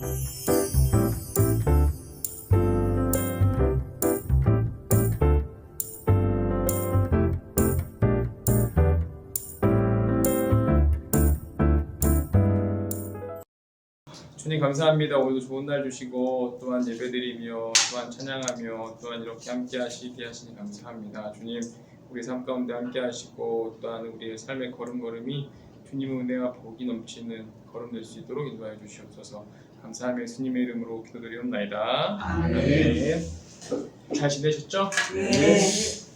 주님 감사합니다. 오늘도 좋은 날 주시고 또한 예배드리며 또한 찬양하며 또한 이렇게 함께 하시게 하시니 감사합니다. 주님 우리 삶 가운데 함께 하시고 또한 우리의 삶의 걸음걸음이 주님의 은혜와 복이 넘치는 걸음 될 수 있도록 인도하여 주시옵소서. 감사하며 예수님의 이름으로 기도드리옵나이다. 아멘. 잘 지내셨죠?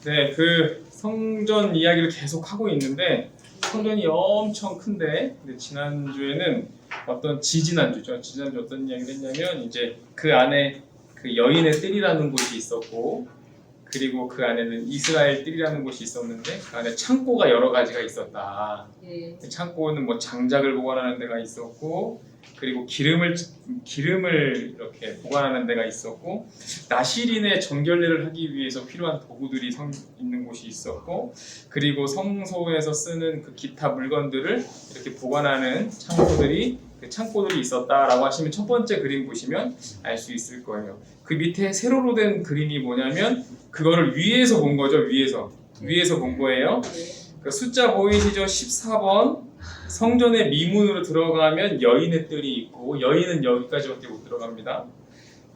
네, 그 성전 이야기를 계속 하고 있는데 성전이 엄청 큰데 근데 지난 주에는 어떤 지지난 주죠. 지난 주 어떤 이야기를 했냐면 이제 그 안에 그 여인의 뜰이라는 곳이 있었고 그리고 그 안에는 이스라엘 뜰이라는 곳이 있었는데 그 안에 창고가 여러 가지가 있었다. 예. 그 창고는 뭐 장작을 보관하는 데가 있었고 그리고 기름을 기름을 이렇게 보관하는 데가 있었고 나시린의 정결례를 하기 위해서 필요한 도구들이 성, 있는 곳이 있었고 그리고 성소에서 쓰는 그 기타 물건들을 이렇게 보관하는 창고들이 그 창고들이 있었다라고 하시면 첫 번째 그림 보시면 알 수 있을 거예요. 그 밑에 세로로 된 그림이 뭐냐면 그거를 위에서 본 거죠. 위에서 위에서 본 거예요. 그 숫자 보이시죠? 14번 성전의 미문으로 들어가면 여인의 뜰이 있고 여인은 여기까지밖에 못 들어갑니다.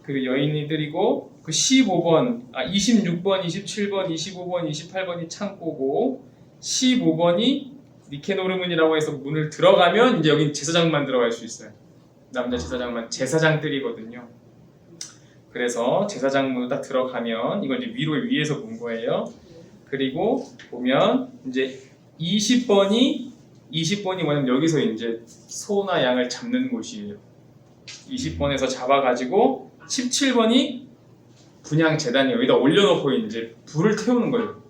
그 여인이 뜰이고 그 15번, 아 26번, 27번, 25번, 28번이 창고고 15번이 니케노르문이라고 해서 문을 들어가면 이제 여긴 제사장만 들어갈 수 있어요. 남자 제사장만 제사장 뜰이거든요. 그래서 제사장 문을 딱 들어가면 이걸 이제 위로 위에서 본 거예요. 그리고 보면 이제 20번이 20번이 뭐냐면 여기서 이제 소나 양을 잡는 곳이에요. 20번에서 잡아가지고 17번이 분양 재단이 여기다 올려놓고 이제 불을 태우는 거예요.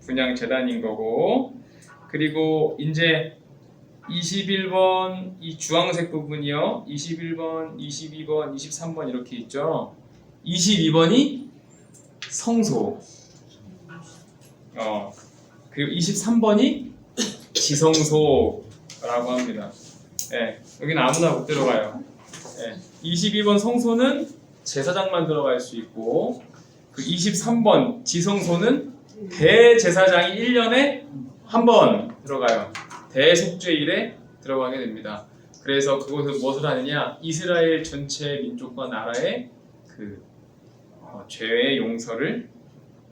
분양 재단인 거고 그리고 이제 21번 이 주황색 부분이요. 21번, 22번, 23번 이렇게 있죠. 22번이 성소. 어. 그리고 23번이 지성소라고 합니다. 예, 여기는 아무나 못 들어가요. 예, 22번 성소는 제사장만 들어갈 수 있고 그 23번 지성소는 대제사장이 1년에 한 번 들어가요. 대속죄일에 들어가게 됩니다. 그래서 그곳은 무엇을 하느냐? 이스라엘 전체 민족과 나라의 그 어, 죄의 용서를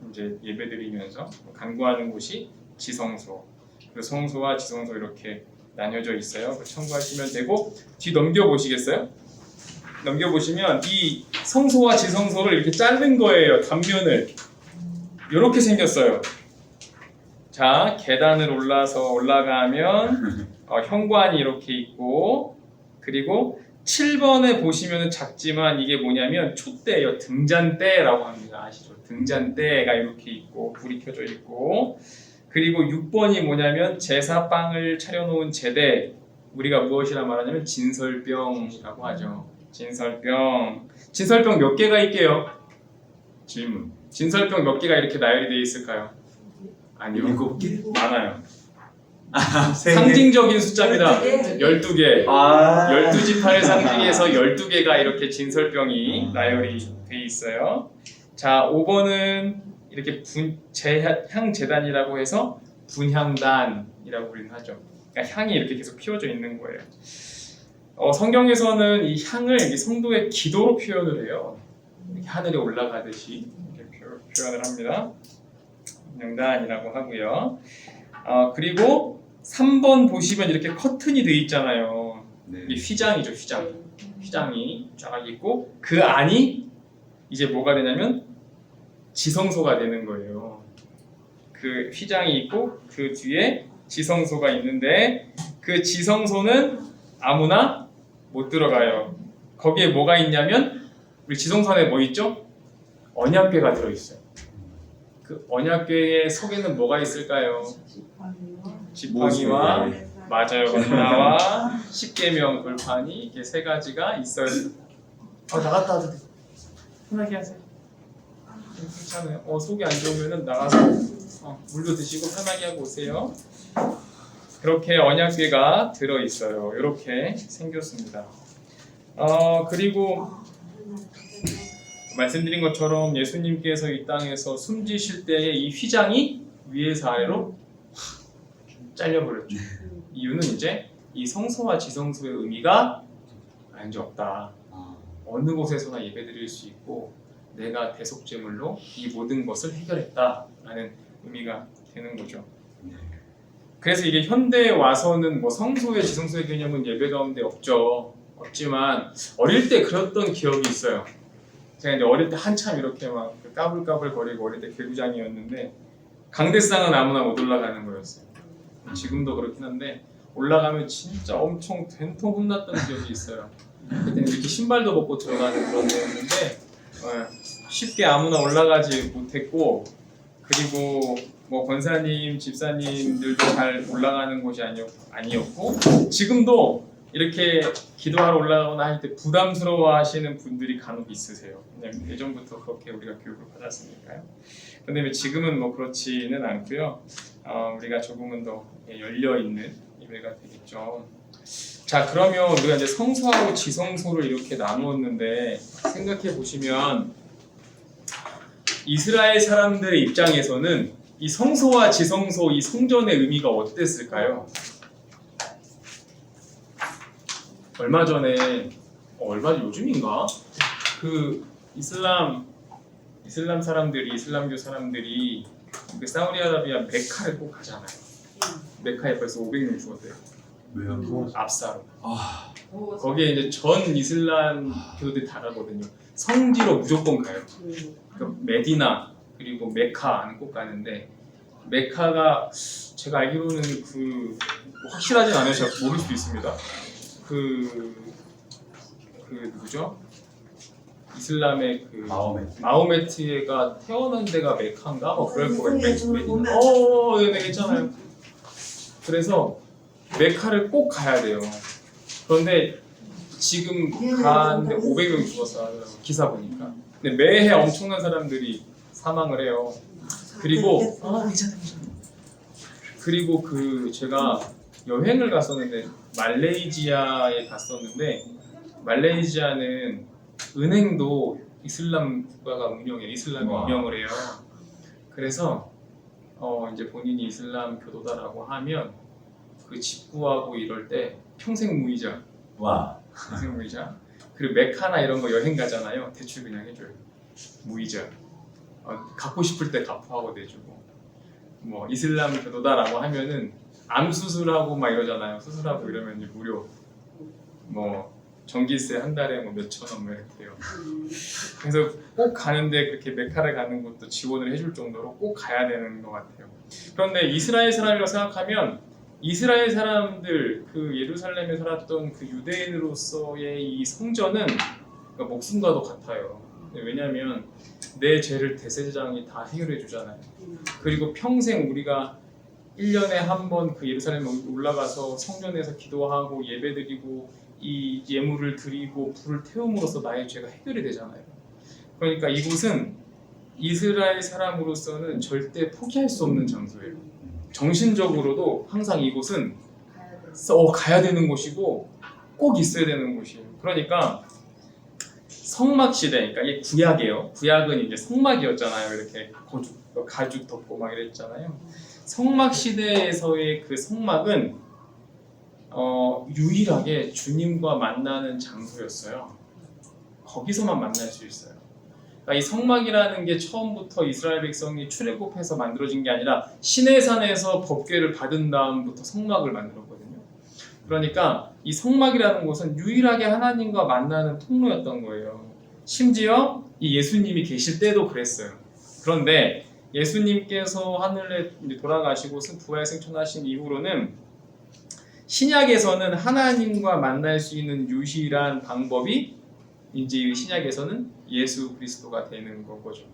이제 예배드리면서 간구하는 곳이 지성소. 그 성소와 지성소 이렇게 나뉘어져 있어요. 그 참고하시면 되고 뒤 넘겨 보시겠어요? 넘겨 보시면 이 성소와 지성소를 이렇게 자른 거예요. 단면을 이렇게 생겼어요. 자 계단을 올라서 올라가면 어, 현관이 이렇게 있고 그리고 7번에 보시면 작지만 이게 뭐냐면 촛대예요. 등잔대라고 합니다. 아시죠? 등잔대가 이렇게 있고 불이 켜져 있고 그리고 6번이 뭐냐면 제사빵을 차려놓은 제대 우리가 무엇이라 말하냐면 진설병이라고 하죠. 진설병 진설병 몇 개가 있게요? 질문 진설병 몇 개가 이렇게 나열이 되어 있을까요? 아니요 일곱 개? 많아요 아, 세 개. 상징적인 숫자입니다 네. 12개 아. 12지파를 상징해서 12개가 이렇게 진설병이 나열이 돼 있어요. 자, 5번은 이렇게 분, 제 향 재단이라고 해서 분향단이라고 우리는 하죠. 그러니까 향이 이렇게 계속 피워져 있는 거예요. 어, 성경에서는 이 향을 이 성도의 기도로 표현을 해요. 이렇게 하늘에 올라가듯이 이렇게 표, 표현을 합니다. 분향단이라고 하고요. 어, 그리고 3번 보시면 이렇게 커튼이 돼 있잖아요. 네. 이게 휘장이죠, 휘장. 휘장이 쫙 있고 그 안이 이제 뭐가 되냐면 지성소가 되는 거예요. 그 휘장이 있고 그 뒤에 지성소가 있는데 그 지성소는 아무나 못 들어가요. 거기에 뭐가 있냐면 우리 지성소 안에 뭐 있죠? 언약궤가 들어 있어요. 그 언약궤의 속에는 뭐가 있을까요? 지팡이와. 맞아요. 나와 십계명 돌판이 이렇게 세 가지가 있어요. 어 나갔다 와도 돼. 편하게 하세요. 괜찮아요. 어 속이 안 좋으면은 나가서 어, 물도 드시고 편하게 하고 오세요. 그렇게 언약궤가 들어 있어요. 이렇게 생겼습니다. 어 그리고 말씀드린 것처럼 예수님께서 이 땅에서 숨지실 때에 이 휘장이 위에서 아래로 잘려버렸죠. 이유는 이제 이 성소와 지성소의 의미가 아, 이제 없다. 아, 어느 곳에서나 예배드릴 수 있고 내가 대속제물로 이 모든 것을 해결했다라는 의미가 되는 거죠. 네. 그래서 이게 현대에 와서는 뭐 성소의 지성소의 개념은 예배 가운데 없죠. 없지만 어릴 때 그랬던 기억이 있어요. 제가 이제 어릴 때 한참 이렇게 막그 까불까불 거리고 어릴 때 개구장이었는데 강대상은 아무나 못 올라가는 거였어요. 지금도 그렇긴 한데 올라가면 진짜 엄청 된통 혼났던 기억이 있어요. 그때는 이렇게 신발도 벗고 들어가는 그런 데였는데 어, 쉽게 아무나 올라가지 못했고 그리고 뭐 권사님, 집사님들도 잘 올라가는 곳이 아니었, 아니었고 지금도 이렇게 기도하러 올라가거나 할 때 부담스러워 하시는 분들이 간혹 있으세요. 왜냐면 예전부터 그렇게 우리가 교육을 받았으니까요. 근데 지금은 뭐 그렇지는 않고요. 어, 우리가 조금은 더 열려 있는 예배가 되겠죠. 자 그러면 우리가 이제 성소하고 지성소를 이렇게 나누었는데 생각해 보시면 이스라엘 사람들의 입장에서는 이 성소와 지성소 이 성전의 의미가 어땠을까요? 얼마 전에 어, 얼마 전 요즘인가 그 이슬람 이슬람 사람들이 이슬람교 사람들이 그 사우디아라비아 메카를 꼭 가잖아요. 메카에 벌써 500명 죽었대요. 왜요? 압사로. 아, 거기에 이제 전 이슬람 교들이 다 가거든요. 성지로 무조건 가요. 그 메디나 그리고 메카는 꼭 가는데 메카가 제가 알기로는 그 확실하진 않아요. 제가 모를 수도 있습니다. 그, 그 누구죠? 이슬람의 그 마음에. 마호메트가 태어난 데가 메카인가? 뭐 그럴 거예요. 네, 메- 저 메디나. 보면 어, 네, 네, 괜찮아요. 그래서 메카를 꼭 가야 돼요. 그런데 지금 가는데 500명 죽었어 하더라고요. 기사 보니까. 근데 매해 엄청난 사람들이 사망을 해요. 그리고- 어, 괜찮아. 그리고 그 제가 여행을 갔었는데 말레이시아에 갔었는데 말레이시아는 은행도 이슬람 국가가 운영해 이슬람이 와. 운영을 해요. 그래서 어 이제 본인이 이슬람 교도다라고 하면 그 집구하고 이럴 때 평생 무이자. 와. 평생 무이자. 그리고 메카나 이런 거 여행 가잖아요. 대출 그냥 해줘요. 무이자. 어, 갚고 싶을 때 갚아하고 내주고. 뭐 이슬람 교도다라고 하면은 암 수술하고 막 이러잖아요. 수술하고 이러면 이제 무료. 뭐 전기세 한 달에 뭐 몇천 원뭐 이렇게 돼요. 그래서 꼭 가는데 그렇게 메카를 가는 것도 지원을 해줄 정도로 꼭 가야 되는 것 같아요. 그런데 이스라엘 사람이라고 생각하면 이스라엘 사람들 그 예루살렘에 살았던 그 유대인으로서의 이 성전은 그러니까 목숨과도 같아요. 왜냐하면 내 죄를 대제사장이 다 해결해 주잖아요. 그리고 평생 우리가 1년에 한 번 그 예루살렘에 올라가서 성전에서 기도하고 예배드리고 이 예물을 드리고 불을 태움으로써 나의 죄가 해결이 되잖아요. 그러니까 이곳은 이스라엘 사람으로서는 절대 포기할 수 없는 장소예요. 정신적으로도 항상 이곳은 어, 가야 되는 곳이고 꼭 있어야 되는 곳이에요. 그러니까 성막 시대, 그러니까 이게 구약이에요. 구약은 이제 성막이었잖아요. 이렇게 거죽, 가죽 덮고 막 이랬잖아요. 성막 시대에서의 그 성막은 어, 유일하게 주님과 만나는 장소였어요. 거기서만 만날 수 있어요. 그러니까 이 성막이라는 게 처음부터 이스라엘 백성이 출애굽해서 만들어진 게 아니라 시내산에서 법궤를 받은 다음부터 성막을 만들었거든요. 그러니까 이 성막이라는 곳은 유일하게 하나님과 만나는 통로였던 거예요. 심지어 이 예수님이 계실 때도 그랬어요. 그런데 예수님께서 하늘에 돌아가시고 승- 부활 승천하신 이후로는 신약에서는 하나님과 만날 수 있는 유일한 방법이 이제 이 신약에서는 예수 그리스도가 되는 거죠.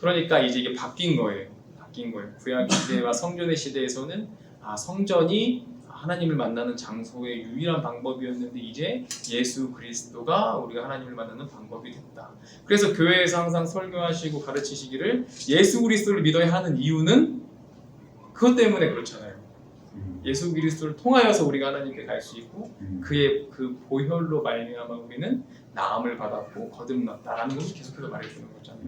그러니까 이제 이게 바뀐 거예요. 바뀐 거예요. 구약 시대와 성전의 시대에서는 아 성전이 하나님을 만나는 장소의 유일한 방법이었는데 이제 예수 그리스도가 우리가 하나님을 만나는 방법이 됐다. 그래서 교회에서 항상 설교하시고 가르치시기를 예수 그리스도를 믿어야 하는 이유는 그것 때문에 그렇잖아요. 음. 예수 그리스도를 통하여서 우리가 하나님께 갈 수 있고 음. 그의 그 보혈로 말미암아 우리는 나음을 받았고 거듭났다라는 것을 계속해서 말해주는 거잖아요.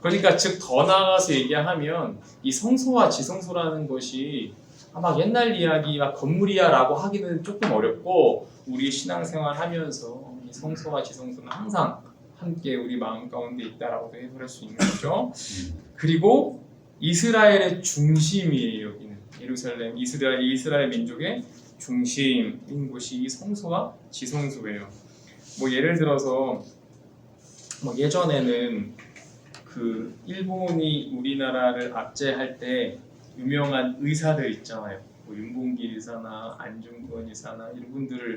그러니까 즉 더 나아가서 얘기하면 이 성소와 지성소라는 것이 아마 옛날 이야기와 건물이야라고 하기는 조금 어렵고 우리 신앙생활 하면서 이 성소와 지성소는 항상 함께 우리 마음 가운데 있다라고도 해설할 수 있는 거죠. 그리고 이스라엘의 중심이에요 여기는 예루살렘 이스라엘 이스라엘 민족의 중심인 곳이 이 성소와 지성소예요. 뭐 예를 들어서 뭐 예전에는 그 일본이 우리나라를 압제할 때 유명한 의사들 있잖아요. 뭐 윤봉길 의사나 안중근 의사나 이런 분들을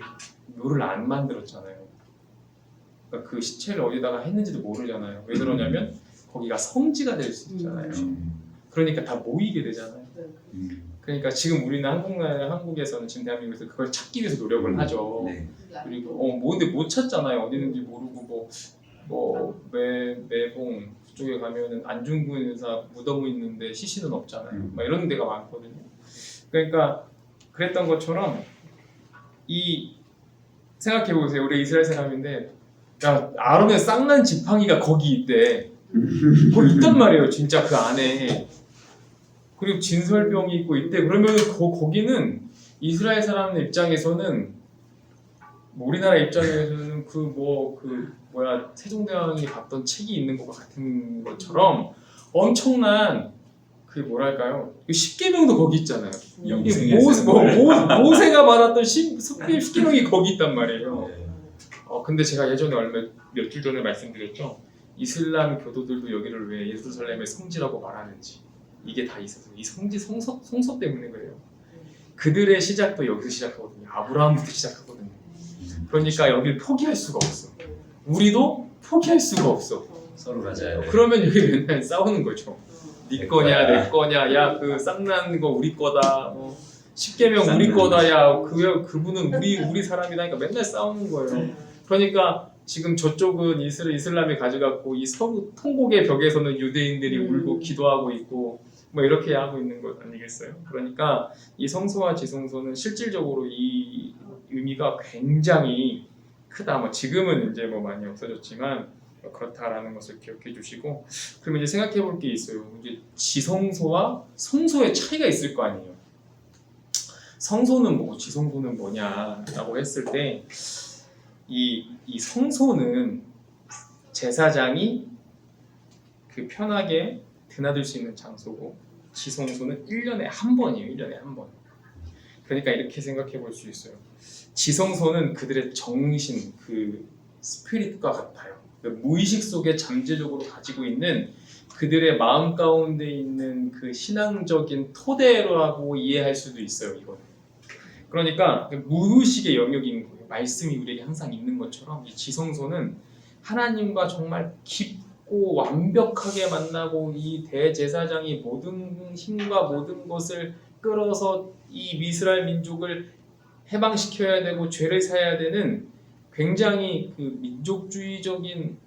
묘를 안 만들었잖아요. 그러니까 그 시체를 어디다가 했는지도 모르잖아요. 왜 그러냐면 거기가 성지가 될 수 있잖아요. 음. 그러니까 다 모이게 되잖아요. 음. 그러니까 지금 우리는 한국 한국에서는 지금 대한민국에서 그걸 찾기 위해서 노력을 하죠. 네. 그리고 어 뭔데 못 찾잖아요. 어디 있는지 모르고 뭐뭐매 매봉 그쪽에 가면은 안중근 의사 무덤이 있는데 시신은 없잖아요. 음. 막 이런 데가 많거든요. 그러니까 그랬던 것처럼 이 생각해 보세요. 우리 이스라엘 사람인데 야 아론의 쌍난 지팡이가 거기 있대. 거기 있단 말이에요. 진짜 그 안에. 그리고 진설병이 있고 있대. 그러면 거, 거기는 이스라엘 사람의 입장에서는 뭐 우리나라 입장에서는 그뭐 그 뭐야 세종대왕이 봤던 책이 있는 것과 같은 것처럼 엄청난 그 뭐랄까요 그 십계명도 거기 있잖아요. 모세, 뭐, 샘물. 모, 모세가 받았던 십, 십계- 십계명이 거기 있단 말이에요. 네. 어 근데 제가 예전에 얼마 몇 주 전에 말씀드렸죠. 이슬람 교도들도 여기를 왜 예루살렘의 성지라고 말하는지 이게 다 있어서 이 성지 성소 성소 때문에 그래요. 그들의 시작도 여기서 시작하거든요. 아브라함부터 시작하거든요. 그러니까 여기를 포기할 수가 없어. 우리도 포기할 수가 없어. 서로 맞아요. 그러면 여기 맨날 싸우는 거죠. 네 거냐 내 거냐 야 그 쌍난 거 우리 거다. 뭐 십계명 우리. 거다. 야그 그분은 우리 우리 사람이다니까 맨날 싸우는 거예요. 그러니까 지금 저쪽은 이슬 이슬람이 가져갔고 이 서구 통곡의 벽에서는 유대인들이 음. 울고 기도하고 있고 뭐 이렇게 하고 있는 것 아니겠어요? 그러니까 이 성소와 지성소는 실질적으로 이 의미가 굉장히 크다. 뭐 지금은 이제 뭐 많이 없어졌지만 그렇다라는 것을 기억해 주시고 그러면 이제 생각해 볼 게 있어요. 이제 지성소와 성소의 차이가 있을 거 아니에요. 성소는 뭐고 지성소는 뭐냐라고 했을 때 이, 이 성소는 제사장이 그 편하게 드나들 수 있는 장소고 지성소는 1년에 한 번이에요. 1년에 한 번. 그러니까 이렇게 생각해 볼 수 있어요. 지성소는 그들의 정신, 그 스피릿과 같아요. 그 무의식 속에 잠재적으로 가지고 있는 그들의 마음 가운데 있는 그 신앙적인 토대라고 이해할 수도 있어요. 이거는. 그러니까 그 무의식의 영역인 거예요. 말씀이 우리에게 항상 있는 것처럼 이 지성소는 하나님과 정말 깊 고 완벽하게 만나고 이 대제사장이 모든 힘과 모든 것을 끌어서 이 이스라엘 민족을 해방시켜야 되고 죄를 사야 되는 굉장히 그 민족주의적인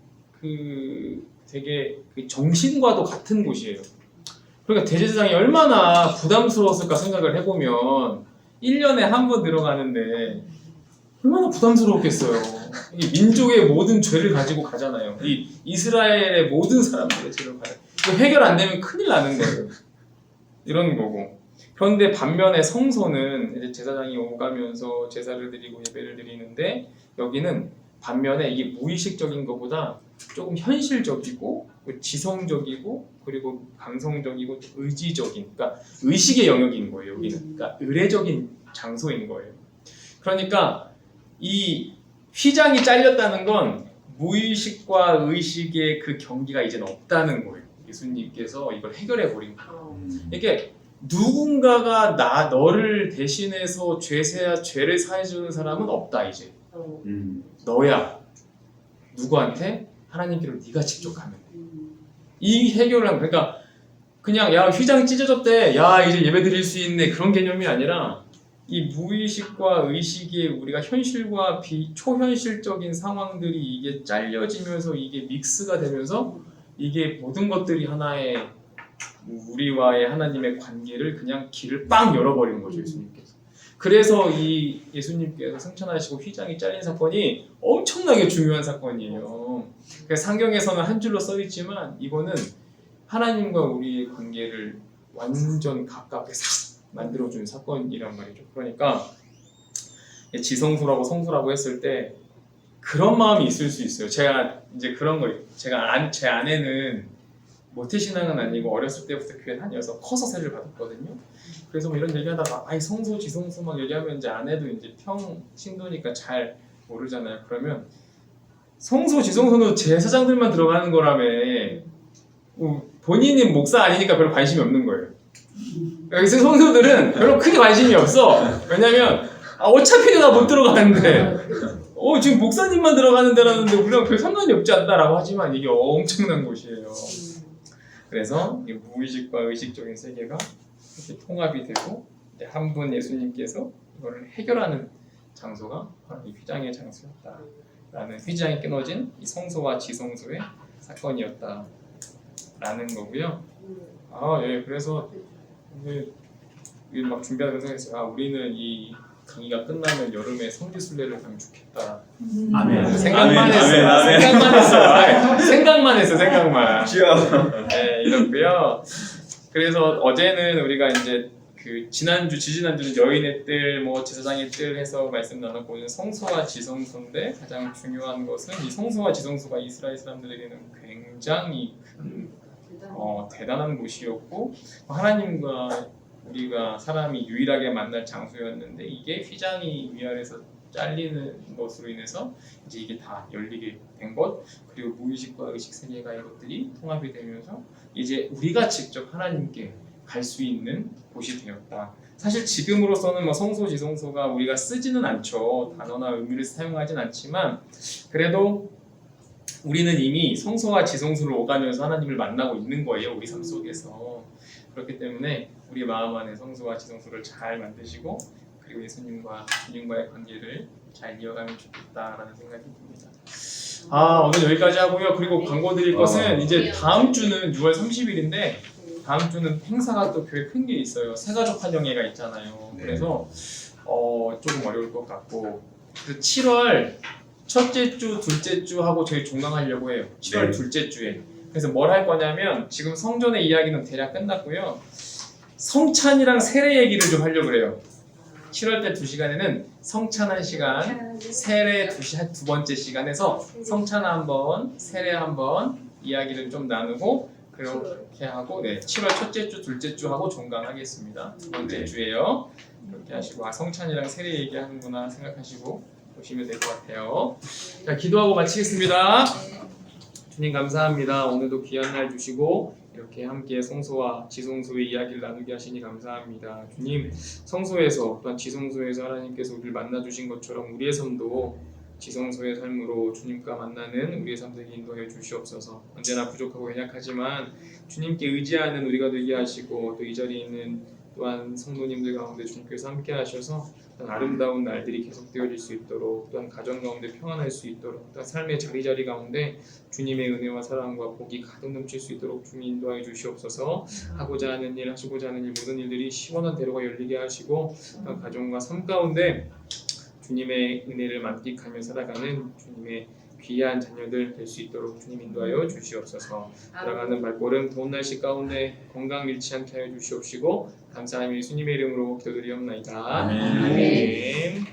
그 되게 그 정신과도 같은 곳이에요. 그러니까 대제사장이 얼마나 부담스러웠을까 생각을 해보면 1년에 한 번 들어가는데 얼마나 부담스러웠겠어요. 이 민족의 모든 죄를 가지고 가잖아요. 이 이스라엘의 모든 사람들의 죄를 가요. 해결 안 되면 큰일 나는 거예요. 이런 거고. 그런데 반면에 성소는 이제 제사장이 오가면서 제사를 드리고 예배를 드리는데 여기는 반면에 이게 무의식적인 것보다 조금 현실적이고 지성적이고 그리고 감성적이고 의지적인 그러니까 의식의 영역인 거예요 여기는 그러니까 의례적인 장소인 거예요 그러니까 이 휘장이 잘렸다는 건 무의식과 의식의 그 경기가 이제는 없다는 거예요. 예수님께서 이걸 해결해 버린 거예요. 이게 누군가가 나 너를 대신해서 죄세야 죄를 사해주는 사람은 없다 이제. 음. 너야. 누구한테? 하나님께로 네가 직접 가면 돼. 이 해결을 하면 그러니까 그냥 야 휘장 찢어졌대. 야 이제 예배 드릴 수 있네. 그런 개념이 아니라 이 무의식과 의식의 우리가 현실과 비, 초현실적인 상황들이 이게 잘려지면서 이게 믹스가 되면서 이게 모든 것들이 하나의 우리와의 하나님의 관계를 그냥 길을 빵 열어버리는 거죠 예수님께서 그래서 이 예수님께서 승천하시고 휘장이 잘린 사건이 엄청나게 중요한 사건이에요. 그래서 상경에서는 한 줄로 써 있지만 이거는 하나님과 우리의 관계를 완전 가깝게 싹 만들어준 사건이란 말이죠. 그러니까 지성소라고 성소라고 했을 때 그런 마음이 있을 수 있어요. 제가 이제 그런 거 제가 안, 제 아내는 모태신앙은 아니고 어렸을 때부터 교회 다녀서 커서 세를 받았거든요. 그래서 뭐 이런 얘기하다가 아이 성소 지성소 막 얘기하면 이제 아내도 이제 평 신도니까 잘 모르잖아요. 그러면 성소 지성소는 제사장들만 들어가는 거라며 뭐 본인이 목사 아니니까 별로 관심이 없는 거예요. 여기서 성도들은 별로 크게 관심이 없어. 왜냐면 아, 어차피 나못 들어가는데 어 지금 목사님만 들어가는 데라는데 우리랑 별 상관이 없지 않다라고 하지만 이게 엄청난 곳이에요. 그래서 이 무의식과 의식적인 세계가 이렇게 통합이 되고 한 분 예수님께서 이거를 해결하는 장소가 바로 이 휘장의 장소였다 라는 휘장이 끊어진 이 성소와 지성소의 사건이었다 라는 거고요. 아 예, 그래서 이제 이막 준비하면서 생각했어요. 아 우리는 이 강의가 끝나면 여름에 성지순례를 가면 좋겠다. 아멘. 생각만 아멘, 했어. 아멘, 아멘. 생각만 했어. 아이, 생각만 했어. 생각만. 주여. 네, 이렇고요. 그래서 어제는 우리가 이제 그 지난주 지지난주는 여인의 뜰, 뭐 제사장의 뜰 해서 말씀 나눴고 오늘 성소와 지성소인데 가장 중요한 것은 이 성소와 지성소가 이스라엘 사람들에게는 굉장히 큰 어, 대단한 곳이었고 하나님과 우리가 사람이 유일하게 만날 장소였는데 이게 휘장이 위아래서 잘리는 것으로 인해서 이제 이게 다 열리게 된 것 그리고 무의식과 의식 세계가 이것들이 통합이 되면서 이제 우리가 직접 하나님께 갈 수 있는 곳이 되었다. 사실 지금으로서는 뭐 성소 지성소가 우리가 쓰지는 않죠. 단어나 의미를 사용하진 않지만 그래도 우리는 이미 성소와 지성소를 오가면서 하나님을 만나고 있는 거예요. 우리 삶 속에서. 그렇기 때문에 우리 마음 안에 성소와 지성소를 잘 만드시고 그리고 예수님과 주님과의 관계를 잘 이어가면 좋겠다라는 생각이 듭니다. 아 오늘 여기까지 하고요. 그리고 광고 드릴 것은 이제 다음 주는 6월 30일인데 다음 주는 행사가 또 교회 큰 게 있어요. 새가족 환영회가 있잖아요. 네. 그래서 어, 조금 어려울 것 같고 그 7월 첫째 주, 둘째 주 하고 저희 종강하려고 해요. 7월 네. 둘째 주에. 그래서 뭘 할 거냐면 지금 성전의 이야기는 대략 끝났고요. 성찬이랑 세례 얘기를 좀 하려고 그래요. 7월 때두 시간에는 성찬 한 시간, 세례 두, 시, 두 번째 시간에서 성찬 한 번, 세례 한 번 이야기를 좀 나누고 그렇게 하고 네 7월 첫째 주, 둘째 주 하고 종강하겠습니다. 두 번째 네. 주에요. 그렇게 하시고 아 성찬이랑 세례 얘기하는구나 생각하시고 보시면 될 것 같아요. 자 기도하고 마치겠습니다. 주님 감사합니다. 오늘도 귀한 날 주시고 이렇게 함께 성소와 지성소의 이야기를 나누게 하시니 감사합니다. 주님 성소에서 또한 지성소에서 하나님께서 우리를 만나 주신 것처럼 우리의 삶도 지성소의 삶으로 주님과 만나는 우리의 삶 되게 인도해 주시옵소서. 언제나 부족하고 연약하지만 주님께 의지하는 우리가 되게 하시고 또 이 자리에 있는 또한 성도님들 가운데 주님께서 함께 하셔서 아름다운 날들이 계속되어질 수 있도록 또한 가정 가운데 평안할 수 있도록 또한 삶의 자리자리 가운데 주님의 은혜와 사랑과 복이 가득 넘칠 수 있도록 주님 인도하여 주시옵소서. 하고자 하는 일 하시고자 하는 일 모든 일들이 시원한 대로가 열리게 하시고 또한 가정과 삶 가운데 주님의 은혜를 만끽하며 살아가는 주님의 귀한 자녀들 될 수 있도록 주님 인도하여 주시옵소서. 들어가는 발걸음 더운 날씨 가운데 건강 잃지 않게 하여 주시옵시고 감사하며 예수님의 이름으로 기도드리옵나이다 아멘. 아멘.